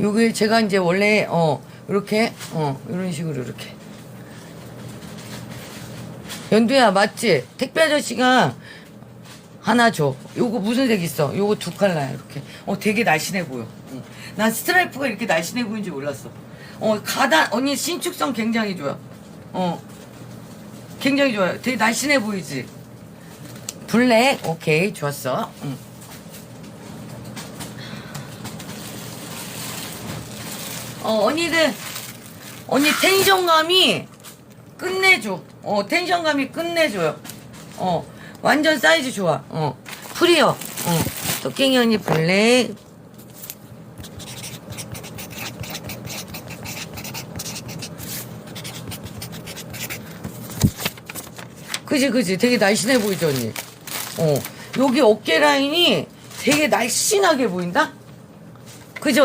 요게 제가 이제 원래 어 이렇게 어 이런 식으로 이렇게 연두야 맞지? 택배 아저씨가 하나 줘. 요거 무슨 색 있어? 요거 두 칼라야 이렇게. 어 되게 날씬해 보여. 응. 난 스트라이프가 이렇게 날씬해 보이는 줄 몰랐어. 어 가단 언니 신축성 굉장히 좋아. 어 굉장히 좋아요. 되게 날씬해 보이지. 블랙 오케이 좋았어. 응. 어 언니들 언니 텐션감이 끝내줘. 어 텐션감이 끝내줘요. 어 완전 사이즈 좋아. 어 풀이요. 어 토끼이 언니 블랙. 그지 그지 되게 날씬해 보이죠 언니. 어 여기 어깨 라인이 되게 날씬하게 보인다. 그지 언니.